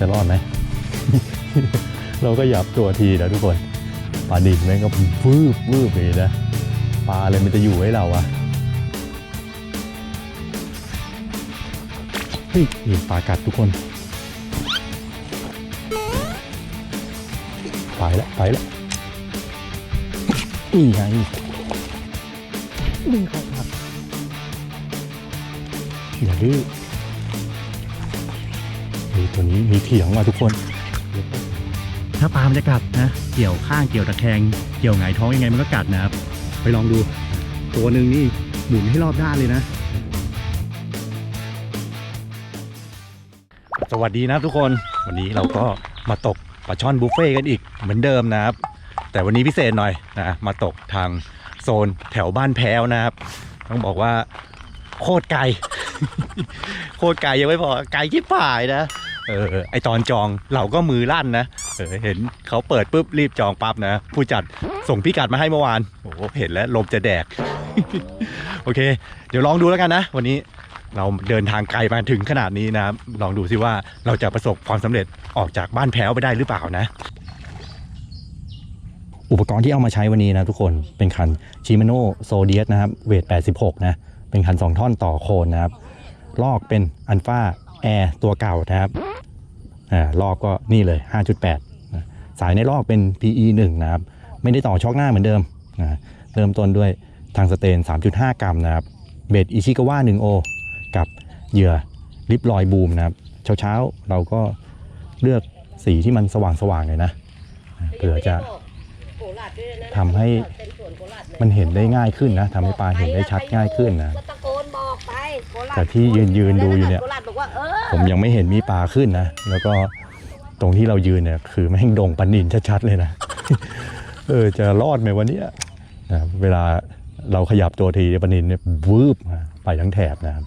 จะรอดไหม เราก็หยับตัวทีนะทุกคน ปลาดิบแม่งก็วืบวืบเลยนะ ปลาอะไรมันจะอยู่ให้เราอะเฮ้ยนี่ปลากัดทุกคน ไปแล้วไปแล้วนี่ไงนี่ครับครับอย่าดื้อนี่ ตัวนี้มีเถียงว่ะทุกคน ถ้าปลามันจะกัดนะ เกี่ยวข้างเกี่ยวตะแคง เกี่ยวหงายท้องยังไงมันก็กัดนะครับ ไปลองดู ตัวหนึ่งนี่หมุนให้รอบด้านเลยนะ สวัสดีนะครับทุกคน วันนี้เราก็มาตกปลาช่อนบุฟเฟ่ต์กันอีกเหมือนเดิมนะครับ แต่วันนี้พิเศษหน่อยนะ มาตกทางโซนแถวบ้านแพ้วนะครับ ต้องบอกว่าโคตรไกล โคตรไกลยังไม่พอไกลที่ป่ายนะ เออไอตอนจองเราก็มือลั่นนะเออเห็นเขาเปิดปุ๊บรีบจองปั๊บนะ ผู้จัดส่งพิกัดมาให้เมื่อวานโอ้โหเห็นแล้วลมจะแดก โอเค เดี๋ยวลองดูแล้วกันนะ วันนี้เราเดินทางไกลมาถึงขนาดนี้นะลองดูซิว่าเราจะประสบความสำเร็จออกจากบ้านแพ้วไปได้หรือเปล่านะ อุปกรณ์ที่เอามาใช้วันนี้นะทุกคนเป็นคันชิม a โนโซเดียสนะครับเวท 86 นะ เป็นคัน 2 ท่อนต่อโคนนะครับ ลอกเป็นอันฟ้าแอร์ตัวเก่านะครับ อ่าลอกก็นี่เลย 5.8 สายในลอกเป็น PE 1นะครับ ไม่ได้ต่อช็อคหน้าเหมือนเดิมนะเริ่มต้นด้วยทางสเตน 3.5 กรัมนะครับ เบดอิชิกาวะ1โอกับเหยื่อลิปลอยบูมนะครับ เช้าๆ เราก็เลือกสีที่มันสว่างๆเลยนะเผื่อจะทำให้มันเห็นได้ง่ายขึ้นนะทำให้ปลาเห็นได้ชัดง่ายขึ้นนะ แต่ที่ยืนยืนดูอยู่เนี่ยโคราชบอกว่าเออผมยังไม่เห็นมีปลาขึ้นนะ แล้วก็ตรงที่เรายืนเนี่ย คือแม่งดงปันนินชัดๆเลยนะ เออจะรอดไหมวันนี้นะเวลาเราขยับตัวทีปันนินเนี่ยวืบมาไปทั้งแถบนะครับ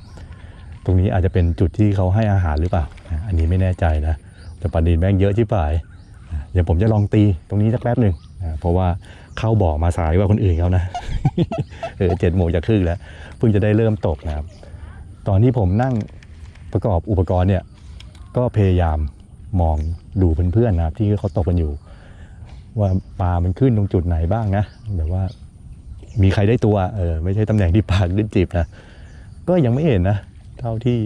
ตรงนี้อาจจะเป็นจุดที่เขาให้อาหารหรือเปล่านะอันนี้ไม่แน่ใจนะ แต่ปันนินแม่งเยอะที่ป่ายนะเดี๋ยวผมจะลองตีตรงนี้สักแป๊บหนึ่งนะเพราะว่าเข้าบ่อมาสายกว่าคนอื่นเขานะ เออเจ็ดโมงจะครึ่งแล้ว เพิ่งจะได้เริ่มตกนะครับ ตอนที่ผมนั่งประกอบอุปกรณ์เนี่ยก็พยายามมองดูเพื่อนๆนะครับที่เขาตกกันอยู่ ว่าปลามันขึ้นตรงจุดไหนบ้างนะแบบว่ามีใครได้ตัวเออไม่ใช่ตำแหน่งที่ปลาขึ้นจีบนะก็ยังไม่เห็นนะ เท่าที่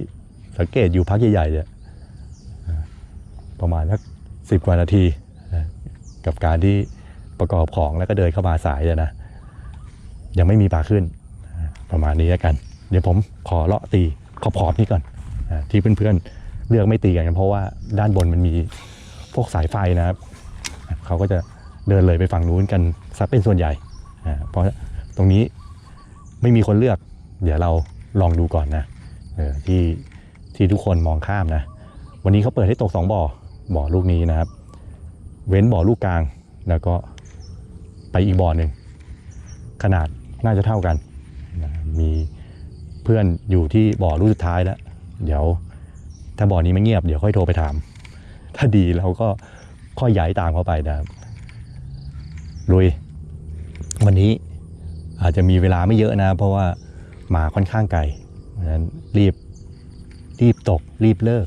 สังเกตอยู่พักใหญ่ๆเนี่ยประมาณสักสิบกว่านาทีกับการที่ประกอบของแล้วก็เดินเข้ามาสายเนี่ยนะ ยังไม่มีปลาขึ้นประมาณนี้แล้วกัน เดี๋ยวผมขอเลาะตีขอบขอบนี้ก่อนอที่เพื่อนๆเลือกไม่ตีกันเพราะว่าด้านบนมันมีพวกสายไฟนะครับเขาก็จะเดินเลยไปฝั่งนู้นกันซะเป็นส่วนใหญ่เพราะตรงนี้ไม่มีคนเลือก เดี๋ยวเราลองดูก่อนนะออที่ที่ทุกคนมองข้ามนะ วันนี้เขาเปิดให้ตกสองบ่อบ่อลูกนี้นะครับ เว้นบ่อลูกกลางแล้วก็ไปอีกบ่อหนึ่งขนาดน่าจะเท่ากัน มี เพื่อนอยู่ที่บ่อลูกสุดท้ายแล้ว เดี๋ยว ถ้าบ่อนี้ไม่เงียบเดี๋ยวค่อยโทรไปถาม ถ้าดีเราก็ค่อยย้ายตามเข้าไปนะครับลุย วันนี้อาจจะมีเวลาไม่เยอะนะ เพราะว่ามาค่อนข้างไกลเพราะฉะนั้นรีบรีบตก รีบเลิก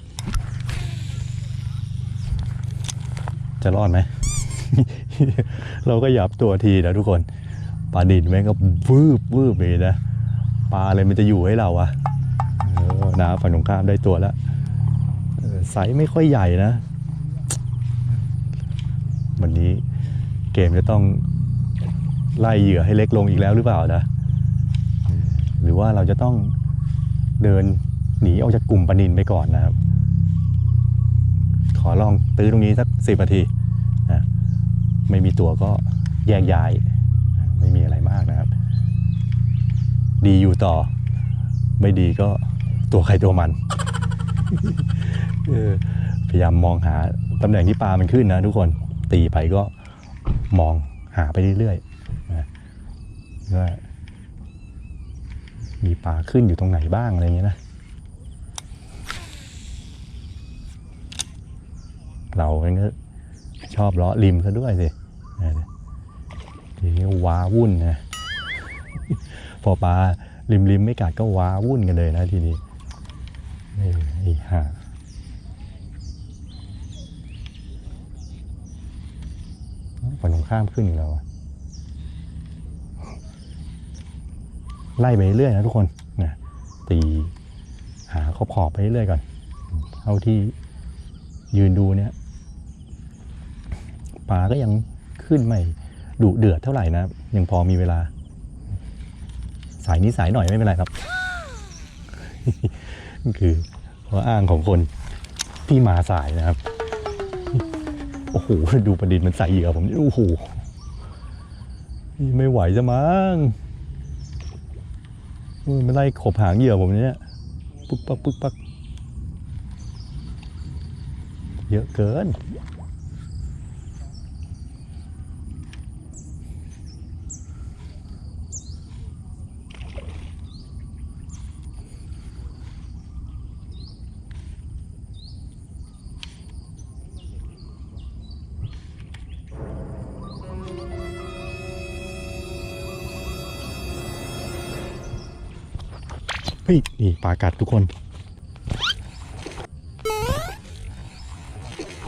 จะรอดไหม เราก็หยับตัวทีนะทุกคนปลาดินแม่งก็วืบวืบเลยนะ ปลาอะไรมันจะอยู่ให้เราอะเออนะฝั่งตรงข้ามได้ตัวแล้วไซส์ไม่ค่อยใหญ่นะ วันนี้เกมจะต้องไล่เหยื่อให้เล็กลงอีกแล้วหรือเปล่านะ หรือว่าเราจะต้องเดินหนีออกจากกลุ่มปนินไปก่อนนะครับ ขอลองตื้อตรงนี้สักสิบนาทีนะไม่มีตัวก็แยกย้าย ไม่มีอะไรมากนะ ดีอยู่ต่อ ไม่ดีก็ตัวใครตัวมันพยายามมองหาตำแหน่งที่ปลามันขึ้นนะทุกคนตีไปก็มองหาไปเรื่อยๆนะว่ามีปลาขึ้นอยู่ตรงไหนบ้างอะไรอย่างเงี้ยนะเราเองก็ชอบเลาะริมซะด้วยสิทีนี้ว้าวุ่นนะ พอปลาริมริมไม่กัดก็ว้าวุ่นกันเลยนะทีนี้ไอ้ห่าฝั่งตรงข้ามขึ้นอีกแล้วไล่ไปเรื่อยนะทุกคนนะตีหาขอบขอบไปเรื่อยก่อนเท่าที่ยืนดูเนี่ยปลาก็ยังขึ้นไม่ดุเดือดเท่าไหร่นะ ยังพอมีเวลาายนี้สายหน่อยไม่เป็นไรครับ คือข้ออ้างของคนที่มาสายนะครับ โอ้โห ดูประดิษฐ์มันใส่เหยื่อผมนี่โอ้โหไม่ไหวจะมั้งโอ้ยมันไล่ขบหางเหยื่อผมเนี่ยปึ๊กปักปึ๊กปักเยอะเกิน ฮ้ยนี่ปลากัดทุกคน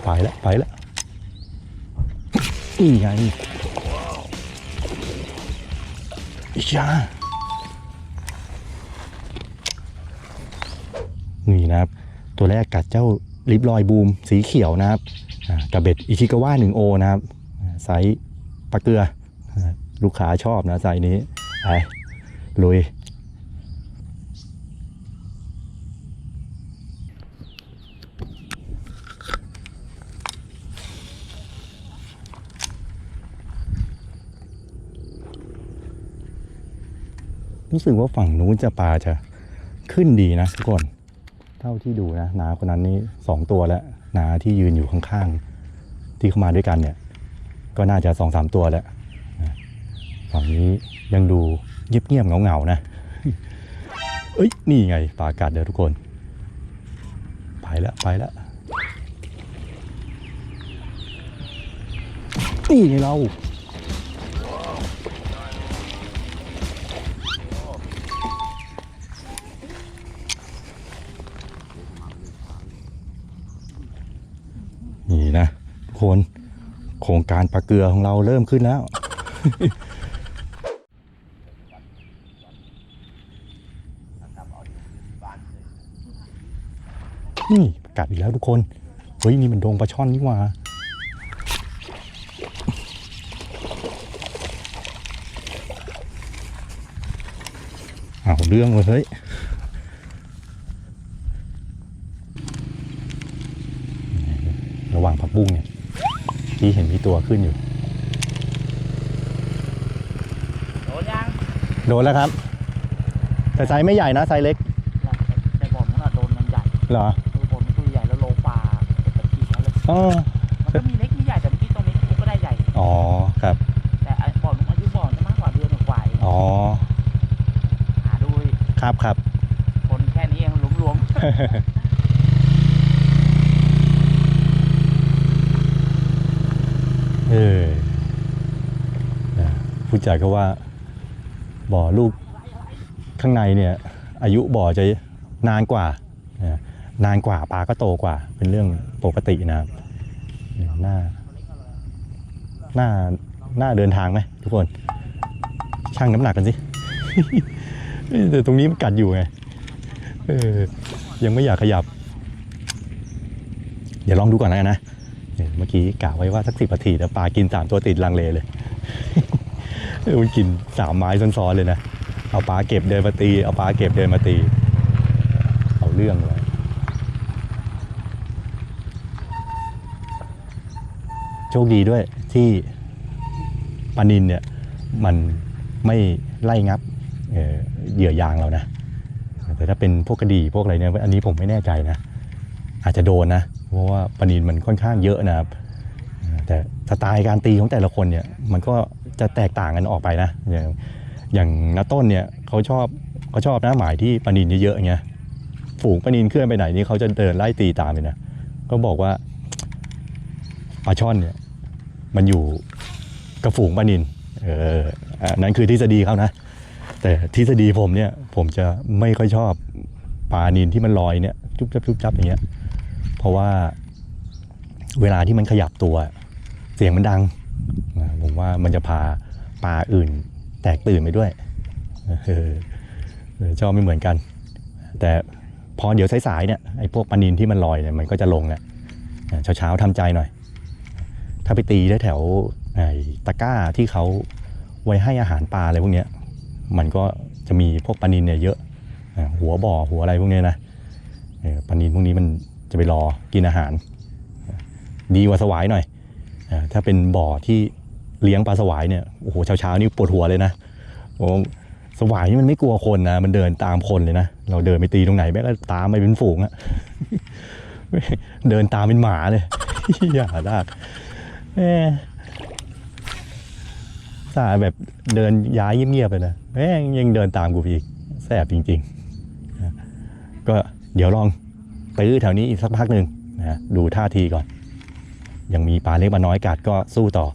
ไปแล้วไปแล้วนี่ไงอิชานี่นะครับ ตัวแรกกัดเจ้าลิปลอยบูมสีเขียวนะครับกระเบ็ดอิชิกาวะหนึ่งโอนะครับไซส์ปลาเกลืออลูกค้าชอบนะไซส์นี้ไปลุย รู้สึกว่าฝั่งนู้นจะปลาจะขึ้นดีนะทุกคนเท่าที่ดูนะนาคนนั้นนี่สองตัวแล้วนาที่ยืนอยู่ข้างๆ ที่เข้ามาด้วยกันเนี่ย ก็น่าจะสองสามตัวแล้วฝั่งนี้ยังดูเงียบๆเงาๆนะเอ้ยนี่ไงปลากัดเดี๋ยวทุกคน ไปแล้วไปแล้วนี่ไงเรา คน โครงการปลาเกลือของเราเริ่มขึ้นแล้ว นี่กัดอีกแล้วทุกคน เฮ้ย นี่มันโดงปลาช่อนนี่หว่าเอาเรื่องเลยเฮ้ยระหว่างผักบุ้งเนี่ย ที่เห็นมีตัวขึ้นอยู่ โดนยังโดนแล้วครับ แต่ไซส์ไม่ใหญ่นะไซส์เล็กแต่บอกมันอะโดนมันใหญ่เหรอดูบนมันตัวใหญ่แล้วโลปลาเป็นตะกี้แล้วเลยอ๋อมันก็มีเล็กมีใหญ่แต่เมื่อกี้ตรงนี้กูก็ได้ใหญ่ อ๋อครับ แต่ไอ้บ่อมันอายุบ่อจะมากกว่าเดือนกว่าเองอ๋อหาดูดิครับครับคนแค่นี้เองรวม เออผู้จัดก็ว่าบ่อลูกข้างในเนี่ยอายุบ่อจะนานกว่า นานกว่าปลาก็โตกว่า เป็นเรื่องปกตินะครับหน้าหน้าหน้าเดินทางไหมทุกคนช่างน้ำหนักกันสิแต่ตรงนี้มันกัดอยู่ไงยังไม่อยากขยับ เดี๋ยวลองดูก่อนแล้วนะนี่ย เมื่อกี้กะไว้ว่าสักสิบนาทีแล้วปลากินสามตัวติดลังเลเลยมันกินสามไม้ซ้อนๆเลยนะ เอาปลาเก็บเดินมาตี เอาปลาเก็บเดินมาตี เอาเรื่องเลยโชคดีด้วยที่ปานินเนี่ยมันไม่ไล่งับเเหยื่อยางเรานะ แต่ถ้าเป็นพวกกระดีพวกอะไรเนี่ยอันนี้ผมไม่แน่ใจนะ อาจจะโดนนะ เพราะว่าปนินมันค่อนข้างเยอะนะครับ แต่สไตล์การตีของแต่ละคนเนี่ยมันก็จะแตกต่างกันออกไปนะ อย่างอย่างนาต้นเนี่ยเขาชอบเขาชอบนะหมายที่ปนินเยอะๆเงี้ยฝูงปนินเคลื่อนไปไหนนี่เขาจะเดินไล่ตีตามเลยนะก็บอกว่าปลาช่อนเนี่ยมันอยู่กับฝูงปลานินเอออันนั้นคือทฤษฎีเขานะ แต่ทฤษฎีผมเนี่ยผมจะไม่ค่อยชอบปลานินที่มันลอยเนี่ยจุ๊บจับจุ๊บจับอย่างเงี้ย เพราะว่าเวลาที่มันขยับตัวเสียงมันดังผมว่ามันจะพาปลาอื่น แตกตื่นไปด้วยเออชอบไม่เหมือนกัน แต่พอเดี๋ยวสายๆเนี่ยไอ้พวกปลานินที่มันลอยเนี่ยมันก็จะลงเนี่ยเช้าเช้าๆทำใจหน่อย ถ้าไปตีแถวไอ้ตะก้าที่เขาไว้ให้อาหารปลาอะไรพวกเนี้ยมันก็จะมีพวกปลานินเนี่ยเยอะหัวบ่อหัวอะไรพวกเนี้ยนะปลานินพวกนี้มัน จะไปรอกินอาหาร ดีกว่าสวายหน่อยอถ้าเป็นบ่อที่เลี้ยงปลาสวายเนี่ยโอ้โหเช้าๆนี่ปวดหัวเลยนะโอ้สวายนี่มันไม่กลัวคนนะ มันเดินตามคนเลยนะ เราเดินไปตีตรงไหนแม่ก็ตามไปเป็นฝูงอะเดินตามเป็นหมาเลยอย่าลากแหมสาแบบเดินย้ายเงียบๆไปนะแม่ยังเดินตามกูอีกแสบจริง ๆ ก็เดี๋ยวลอง ตื้อแถวนี้อีกสักพักหนึ่งนะดูท่าทีก่อน ยังมีปลาเล็กปลาน้อยกัดก็สู้ต่อ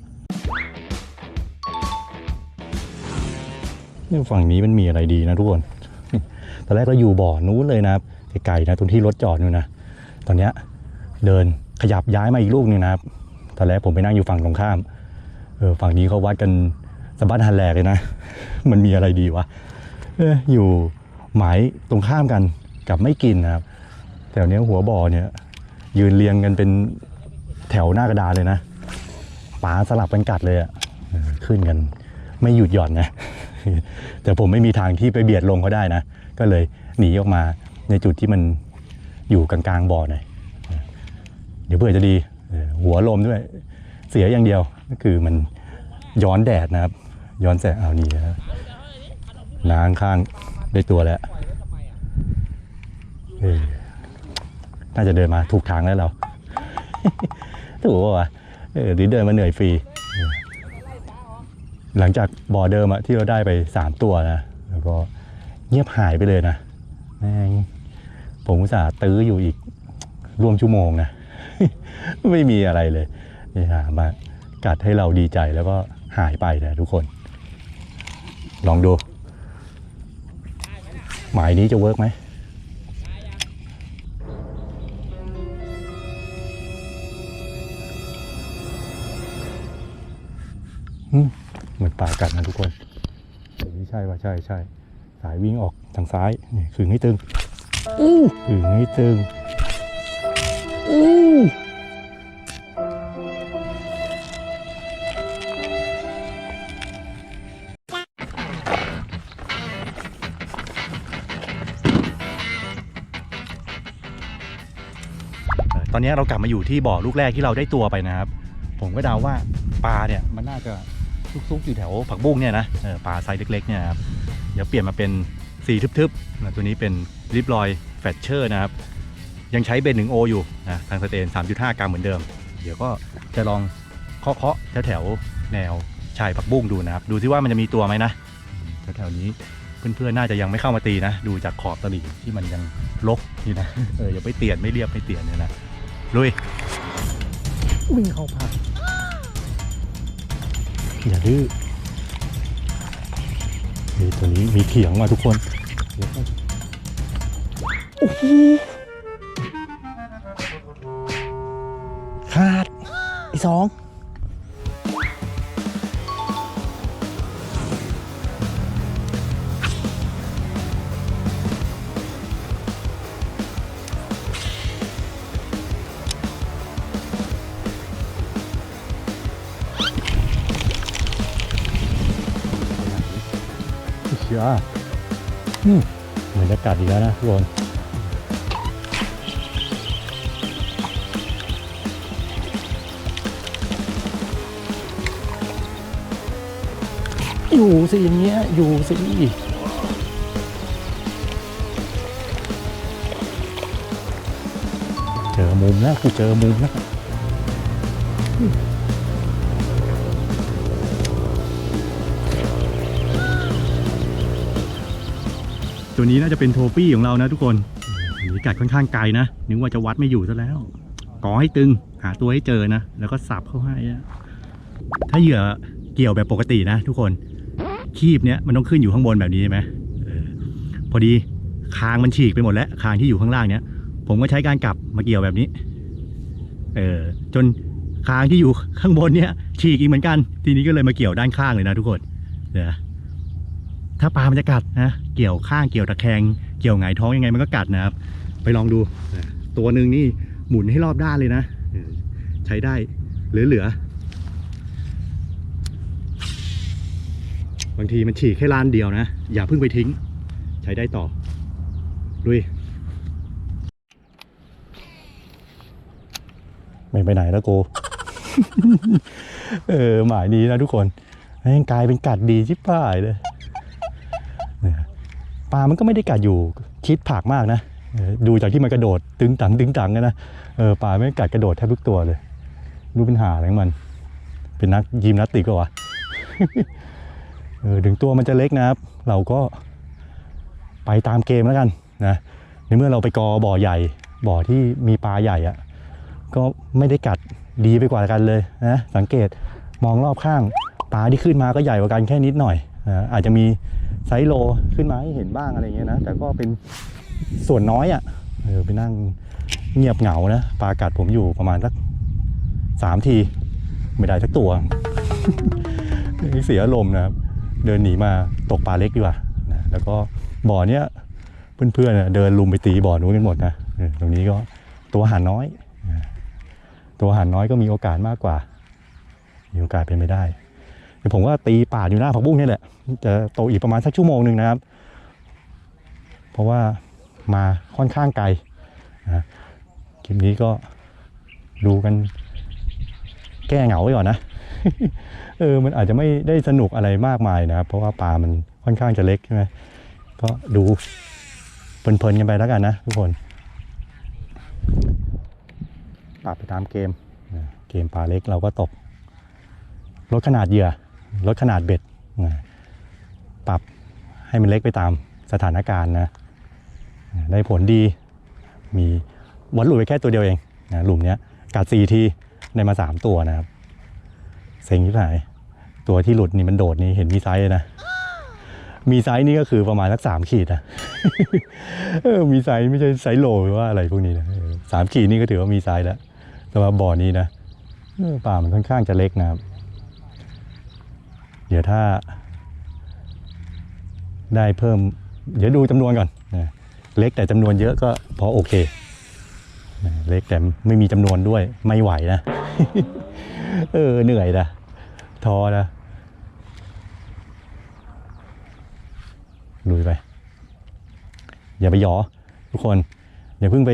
เนี่ยฝั่งนี้มันมีอะไรดีนะทุกคน ตอนแรกเราอยู่บ่อนู้นเลยนะไกลๆนะตรงที่รถจอดนู่นนะ ตอนเนี้ยเดินขยับย้ายมาอีกลูกหนึงนะครับ ตอนแรกผมไปนั่งอยู่ฝั่งตรงข้าม เออฝั่งนี้เขาวัดกันสะบัดหันแหลกเลยนะ มันมีอะไรดีวะ เอออยู่หมายตรงข้ามกันกับไม่กินนะครับ ถวเนี้ยหัวบ่อเนี่ย ยืนเรียงกันเป็นแถวหน้ากระดานเลยนะปลาสลับกันกัดเลยอะ่ะขึ้นกัน ไม่หยุดหย่อนนะ แต่ผมไม่มีทางที่ไปเบียดลงเขาได้นะ ก็เลยหนีออกมาในจุดที่มันอยู่กลางๆบ่อหน่อยเดี๋ยวเพื่อจะดีหัวลมด้วย เสียอย่างเดียวก็คือมันย้อนแดดนะครับ ย้อนแสงเอานี่นะน้างข้างได้ตัวแล้ว น่าจะเดินมาถูกทางแล้วเราถูกป่าวะเออหรือเดินมาเหนื่อยฟรี หลังจากบ่อเดิมอะที่เราได้ไปสามตัวนะแล้วก็เงียบหายไปเลยนะแม่งผมอุตส่าห์ตื้ออยู่อีกร่วมชั่วโมงนะ ไม่มีอะไรเลยนี่หามากัดให้เราดีใจแล้วก็หายไปนะทุกคน ลองดู หมายนี้จะเวิร์กไหม เหมือนปลากัดนะทุกคนเฮ้ยใช่ว่าใช่ใช่สายวิ่งออกทางซ้ายนี่ขึงให้ตึงอู้ขึงให้ตึงอู้ตอนนี้เรากลับมาอยู่ที่บ่อลูกแรกที่เราได้ตัวไปนะครับ ผมก็เดาว่าปลาเนี่ยมันน่าจะ ซุกๆอยู่แถวผักบุ้งเนี่ยนะเออปลาไซส์เล็กๆเนี่ยครับเดี๋ยวเปลี่ยนมาเป็นสีทึบๆนะตัวนี้เป็นริบลอยแฟชเชอร์นะครับยังใช้เบนหนึ่งโออยู่นะทางสเตน 3.5 กรัมเหมือนเดิม เดี๋ยวก็จะลองเคาะๆแถวๆแนวชายผักบุ้งดูนะครับ ดูที่ว่ามันจะมีตัวไหมนะแถวๆนี้เพื่อนๆน่าจะยังไม่เข้ามาตีนะ ดูจากขอบตลิ่งที่มันยังลกนี่นะเอออย่าไปเตียนไม่เรียบไม่เตียนเนี่ยนะลุยวิ่งเข้าปาก อย่าดื้อมีตัวนี้มีเขียงมาทุกคนโอ้โหขาดอีสอง ยอืมเหมือนจะกัดอีกแล้วนะทุกคนอยู่สิอย่างเงี้ยอยู่สิเจอมุมแล้วกูเจอมุมแล้ว ตัวนี้น่าจะเป็นโทปี้ของเรานะทุกคนหนีกัดค่อนข้างไกลนะ นึกว่าจะวัดไม่อยู่ซะแล้วก่อให้ตึง หาตัวให้เจอนะ แล้วก็สับเข้าให้นะถ้าเหยื่อเกี่ยวแบบปกตินะ ทุกคน คีบเนี้ยมันต้องขึ้นอยู่ข้างบนแบบนี้ใช่ไหมเออพอดีคางมันฉีกไปหมดแล้วคางที่อยู่ข้างล่างเนี้ยผมก็ใช้การกลับมาเกี่ยวแบบนี้ เออจนคางที่อยู่ข้างบนเนี่ยฉีกอีกเหมือนกัน ทีนี้ก็เลยมาเกี่ยวด้านข้างเลยนะทุกคนเดี๋ยว ถ้าปลามันจะกัดนะเกี่ยวข้างเกี่ยวตะแคง เกี่ยวหงายท้องยังไงมันก็กัดนะครับ ไปลองดูตัวหนึ่งนี่หมุนให้รอบด้านเลยนะใช้ได้เหลือๆบางทีมันฉีกแค่ลานเดียวนะ อย่าเพิ่งไปทิ้ง ใช้ได้ต่อลุยไม่ไปไหนแล้วกู เออ หมายนี้นะทุกคนแม่งกลายเป็นกัดดีชิบหายเลย ปลามันก็ไม่ได้กัดอยู่ชิดผักมากนะดูจากที่มันกระโดดตึงตังตึงตังกันนะเออปลาไม่กัดกระโดดแทบทุกตัวเลยดูเป็นหาอะไรของมัน เป็นนักยิมนาสติกก็วะเออถึงตัวมันจะเล็กนะครับ เราก็ไปตามเกมแล้วกันนะในเมื่อเราไปกอบ่อใหญ่ บ่อที่มีปลาใหญ่อะก็ไม่ได้กัดดีไปกว่ากันเลยนะสังเกตมองรอบข้างปลาที่ขึ้นมาก็ใหญ่กว่ากันแค่นิดหน่อยนะอาจจะมี ไซโลขึ้นมาให้เห็นบ้างอะไรเงี้ยนะ แต่ก็เป็นส่วนน้อยอะ่ะเออไปนั่งเงียบเหงานะปลากัดผมอยู่ประมาณสักสามที ไม่ได้สักตัวเสียอารมณ์นะครับ เดินหนีมาตกปลาเล็กดีกว่านะแล้วก็บ่อเนี้ยเพื่อนๆนะเดินลุมไปตีบ่อนู้นกันหมดนะตรงนี้ก็ตัวหารน้อย ตัวหารน้อยก็มีโอกาสมากกว่า มีโอกาสเป็นไปได้ เดี๋ยวผมว่าตีป่าอยู่หน้าผักบุ้งนี่แหละจะโตอีกประมาณสักชั่วโมงหนึ่งนะครับ เพราะว่ามาค่อนข้างไกลนะคลิปนี้ก็ดูกัน แก้เหงาไว้ก่อนนะเออมันอาจจะไม่ได้สนุกอะไรมากมายนะครับ เพราะว่าปลามันค่อนข้างจะเล็กใช่ไหมก็ดูเพลินๆกันไปแล้วกันนะทุกคนปรับไปตามเกม เกมปลาเล็กเราก็ตก ลดขนาดเหยื่อ ลดขนาดเบ็ดนะปรับให้มันเล็กไปตามสถานการณ์นะได้ผลดี มีวันหลุดไปแค่ตัวเดียวเองนะหลุมเนี้ยกัดสี่ทีได้มาสามตัวนะครับเซ็งที่ไหนตัวที่หลุดนี่มันโดดนี่เห็นมีไซส์นะ มีไซส์นี่ก็คือประมาณสักสามขีดนะเออมีไซส์ไม่ใช่ไซส์โลหรือว่าอะไรพวกนี้นะสามขีดนี่ก็ถือว่ามีไซส์แล้วสำหรับบ่อนี้นะป่ามันค่อนข้างจะเล็กนะครับ เดี๋ยวถ้า ได้เพิ่ม เดี๋ยวดูจำนวนก่อนนะเล็กแต่จำนวนเยอะก็พอโอเคนะเล็กแต่ไม่มีจำนวนด้วยไม่ไหวนะ เออเหนื่อยนะท้อนะลุยไป อย่าไปหยอ ทุกคน อย่าเพิ่งไป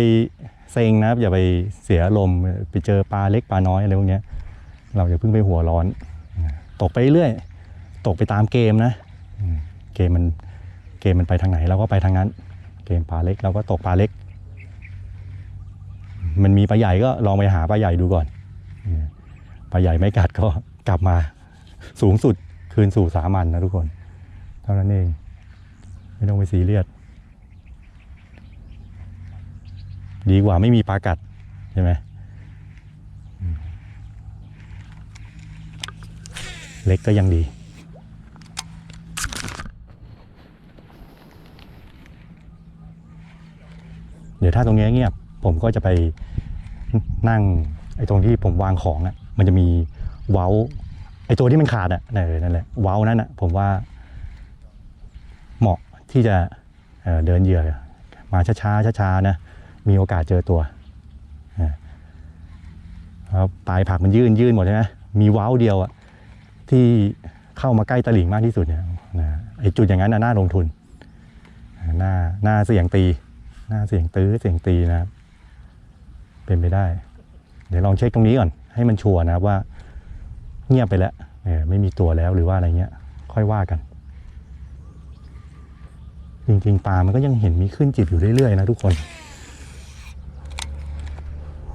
เซ็งนะครับ อย่าไปเสียอารมณ์ไปเจอปลาเล็กปลาน้อยอะไรพวกเนี้ยเราอย่าเพิ่งไปหัวร้อน ตกไปเรื่อย ตกไปตามเกมนะอืมเกมมันเกมมันไปทางไหนเราก็ไปทางนั้น เกมปลาเล็กเราก็ตกปลาเล็ก มันมีปลาใหญ่ก็ลองไปหาปลาใหญ่ดูก่อนอืมปลาใหญ่ไม่กัดก็กลับมาสูงสุดคืนสู่สามัญนะทุกคน เท่านั้นเอง ไม่ต้องไปซีเรียสดีกว่าไม่มีปลากัดใช่ไหมอืมเล็กก็ยังดี เดี๋ยวถ้าตรงนี้เงียบผมก็จะไปนั่งไอ้ตรงที่ผมวางของอะ่ะมันจะมีเว้าไอ้ตัวที่มันขาดอะ่ะนั่นแหละเว้านั้นอะ่ะผมว่าเหมาะที่จะเเดินเหยื่อมาช้าๆช้าๆนะมีโอกาสเจอตัวครับปลายผักมันยื่นยื่นหมดใช่ไหมมีเว้าเดียวอะที่เข้ามาใกล้ตลิ่งมากที่สุดเนี่ยไอจุดอย่างนั้นน่าลงทุนน่าน่าเสี่ยงตี น่าเสียงตื้อเสียงตีนะครับ เป็นไปได้ เดี๋ยวลองเช็คตรงนี้ก่อน ให้มันชัวร์นะครับว่า เงียบไปแล้วไม่มีตัวแล้วหรือว่าอะไรเงี้ย ค่อยว่ากัน จริงๆปลามันก็ยังเห็นมีขึ้นจิบอยู่เรื่อยๆนะทุกคน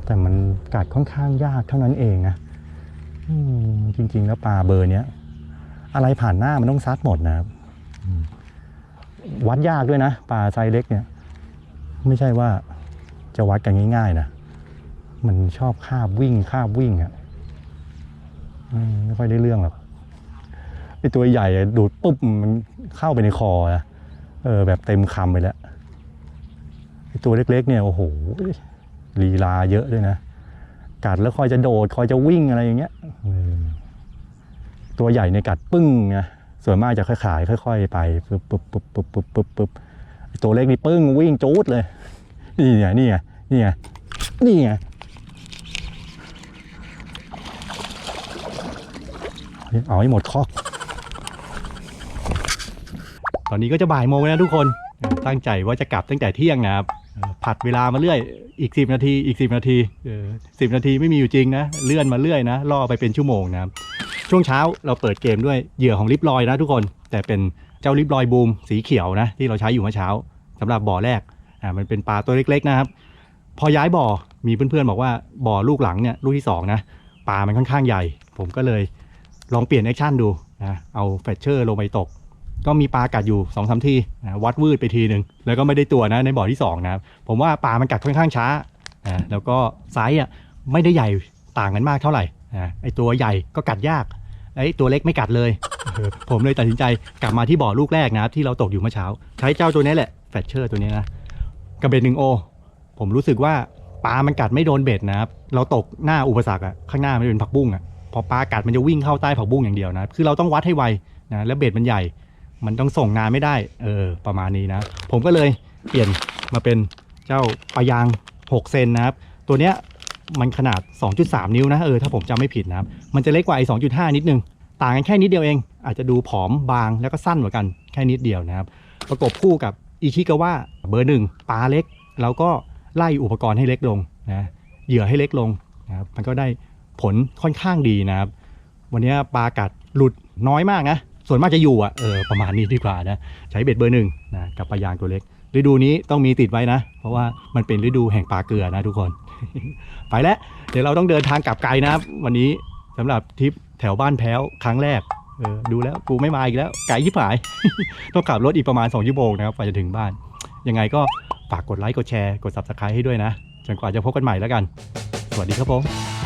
แต่มันกัดค่อนข้างยากเท่านั้นเองนะจริง ๆ แล้วปลาเบอร์เนี้ยอะไรผ่านหน้ามันต้องซัดหมดนะครับวัดยากด้วยนะปลาไซเล็กเนี่ย ไม่ใช่ว่าจะวัดกันง่ายๆนะมันชอบคาบวิ่งคาบวิ่งอะไม่ค่อยได้เรื่องหรอกไอตัวใหญ่อะดูดปุ๊บมันเข้าไปในคอนะเออ แบบเต็มคำไปแล้วไอตัวเล็ก ๆ เนี่ยโอ้โหลีลาเยอะด้วยนะกัดแล้วคอยจะโดดคอยจะวิ่งอะไรอย่างเงี้ยตัวใหญ่ในกัดปึ้งไงส่วนมากจะค่อยๆค่อย ๆ ไปปึ๊บปึ๊บปึ๊บปึ๊บปึ๊บปึ๊บ ตัวเล็กนี่ปึ้งวิ่งจูดเลย นี่ไงนี่ไงนี่ไงนี่ไงเอาให้หมดคอก ตอนนี้ก็จะบ่ายโมงแล้วทุกคน ตั้งใจว่าจะกลับตั้งแต่เที่ยงนะครับ ผัดเวลามาเรื่อย อีก 10 นาที อีก 10 นาทีสิบนาทีไม่มีอยู่จริงนะ เลื่อนมาเรื่อยนะ ล่อไปเป็นชั่วโมงนะครับ ช่วงเช้าเราเปิดเกมด้วยเหยื่อของลิปลอยนะทุกคน แต่เป็น เจ้าลิปลอยบูมสีเขียวนะที่เราใช้อยู่เมื่อเช้าสำหรับบ่อแรกอ่ามันเป็นปลาตัวเล็กๆนะครับ พอย้ายบ่อมีเพื่อนๆบอกว่าบ่อลูกหลังเนี่ยลูกที่สองนะปลามันค่อนข้างใหญ่ ผมก็เลยลองเปลี่ยนแอคชั่นดูนะเอาแฟชเชอร์ลงไปตก ก็มีปลากัดอยู่2อสทีนะวัดวืดไปทีหนึ่งแล้วก็ไม่ได้ตัวนะในบ่อที่2นะครับผมว่าปลามันกัดค่อนข้างช้านะแล้วก็ไซส์อะไม่ได้ใหญ่ต่างกันมากเท่าไหร่นะไอตัวใหญ่ก็กัดยากไอตัวเล็กไม่กัดเลย ผมเลยตัดสินใจกลับมาที่บ่อลูกแรกนะครับที่เราตกอยู่เมื่อเช้า ใช้เจ้าตัวนี้แหละแฟชเชอร์ตัวนี้นะกระเบ็ดหนึ่งโอ ผมรู้สึกว่าปลามันกัดไม่โดนเบ็ดนะครับเราตกหน้าอุปสรรคอะข้างหน้ามันเป็นผักบุ้งอะพอปลากัดมันจะวิ่งเข้าใต้ผักบุ้งอย่างเดียวนะคือเราต้องวัดให้ไวนะแล้วเบ็ดมันใหญ่ มันต้องส่งงานไม่ได้เออประมาณนี้นะ ผมก็เลยเปลี่ยนมาเป็นเจ้าปลายาง 6 เซนนะครับ ตัวเนี้ยมันขนาด 2.3 นิ้วนะเออถ้าผมจำไม่ผิดนะครับ มันจะเล็กกว่าไอ้2.5 นิดนึง ต่างกันแค่นิดเดียวเอง อาจจะดูผอมบางแล้วก็สั้นกว่ากันแค่นิดเดียวนะครับ ประกบคู่กับอิชิกาวะเบอร์หนึ่งปลาเล็ก แล้วก็ไล่อุปกรณ์ให้เล็กลงนะเหยื่อให้เล็กลงนะครับมันก็ได้ผลค่อนข้างดีนะครับ วันนี้ปลากัดหลุดน้อยมากนะส่วนมากจะอยู่อะเออประมาณนี้ดีกว่านะใช้เบ็ดเบอร์หนึ่งนะกับปลายางตัวเล็ก ฤดูนี้ต้องมีติดไว้นะ เพราะว่ามันเป็นฤดูแห่งปลาเกลือนะทุกคน ไปแล้ว เดี๋ยวเราต้องเดินทางกลับไกลนะครับ วันนี้สำหรับทริปแถวบ้านแพ้วครั้งแรก เออดูแล้วกูไม่มาอีกแล้วไกลที่ผาย ต้องขับรถอีกประมาณ2ชั่วโมงนะครับกว่าจะถึงบ้าน ยังไงก็ฝากกดไลค์กดแชร์กด subscribe ให้ด้วยนะ จนกว่าจะพบกันใหม่แล้วกัน สวัสดีครับผม